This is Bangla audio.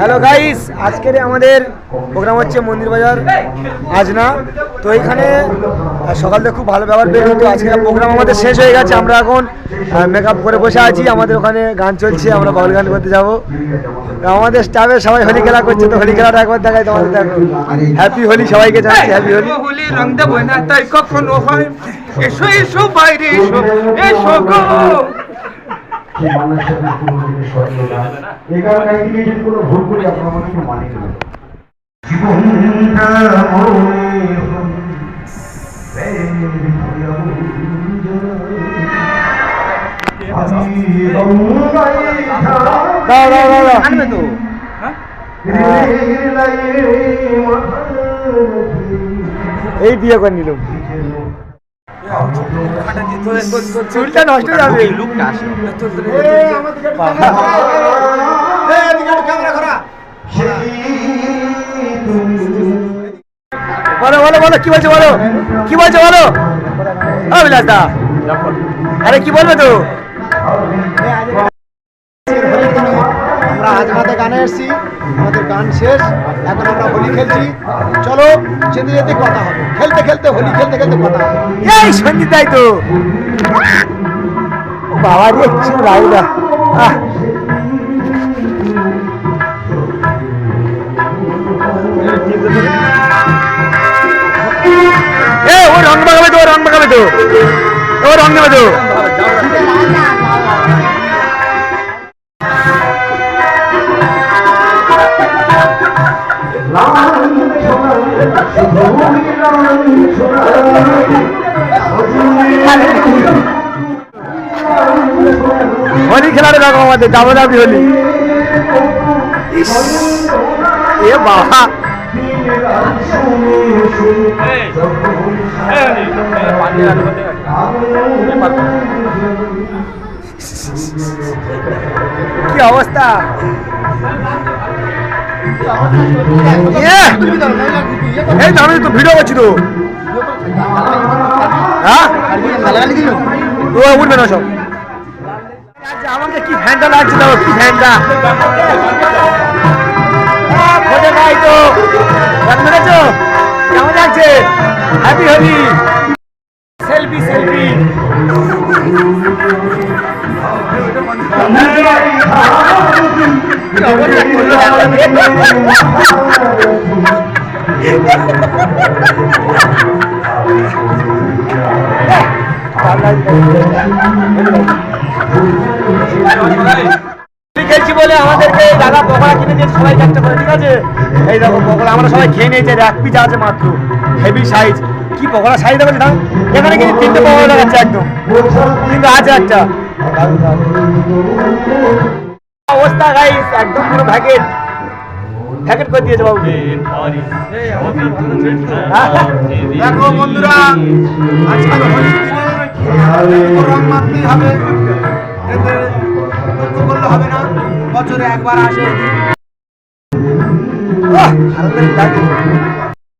হ্যালো গাইস আজকের আমাদের প্রোগ্রাম হচ্ছে মন্দির বাজার। আজ না। তো এখানে সকাল থেকে খুব ভালো ব্যবহার পেয়ে কিন্তু আজকে প্রোগ্রাম আমাদের শেষ হয়ে গেছে। আমরা এখন মেকআপ করে বসে আছি। আমাদের ওখানে গান চলছে। আমরা বাউল গান করতে যাব। আমাদের স্টাফে সবাই হোলি খেলা করছে। তো হোলি খেলাটা একবার দেখাই তোমাদের। দেখো। হ্যাপি হোলি সবাইকে জানাচ্ছি। হ্যাপি হোলি হোলি রং দেবো না তাই কখনো হয়। এসো এসো, বাইরে এসো। এসো সেই মানুষের কোনো যদি না। এই কারণে একদিকে যদি কোনো ভুল করি আপনার আমাকে একটু মানিয়ে নেবেন। জীবনটা হল প্রেমের আমি গঙ্গায় দাও দাও দাও দাও। আনবে তো। এই বিয়ে করে নিলাম। চুলটা নষ্ট হয়ে যাবে। লুকটা আসে। বলো বলো বলো কি বলছো বলো? কি বলছো বলো? বিলাস দা আরে কি বলবে তো? আমরা আজ গানে এসেছি, আমাদের গান শেষ, এখন আমরা হোলি খেলছি। চলো, যেতে যেতে কথা হবে। খেলতে খেলতে হোলি, খেলতে খেলতে কথা হবে। এই সঞ্জিত তাই তো। বাবা রে কিছু আহ। এ, ও রং মাখাবে তো রং মাখাবে তো। ও রং নেবে তো। হোলি খেলার দেখো আমাদের যাব যাবি হোলি এ বাবা কি অবস্থা ইয়ে! এই তো তো ভিডিও করছি তো। হ্যাঁ? উঠবে না সব। আচ্ছা, আমাকে কি ফ্যানটা লাগছে দেখো কি ফ্যানটা খোঁজে ভাই তো। কেমন লাগছে? হ্যাপি হোলি খেলছি বলে আমাদেরকে দাদা পকোড়া কিনে দিয়ে সবাই একটা করে, ঠিক আছে? এই দেখো পকোড়া, আমরা সবাই খেয়ে নিয়েছি এক পিস আছে মাত্র হেভি সাইজ কি পকোড়া সাইজ দেখো দাম এখানে কিন্তু তিনটে পকোড়া দেখাচ্ছে একদম। কিন্তু আছে একটা। অবস্থা গাইস একদম পুরো ভ্যাকেট ভ্যাকেট করে দিয়েছে বাবু দেখো বন্ধুরা হবে। হবে না। বছরে একবার আসে। লাগছে।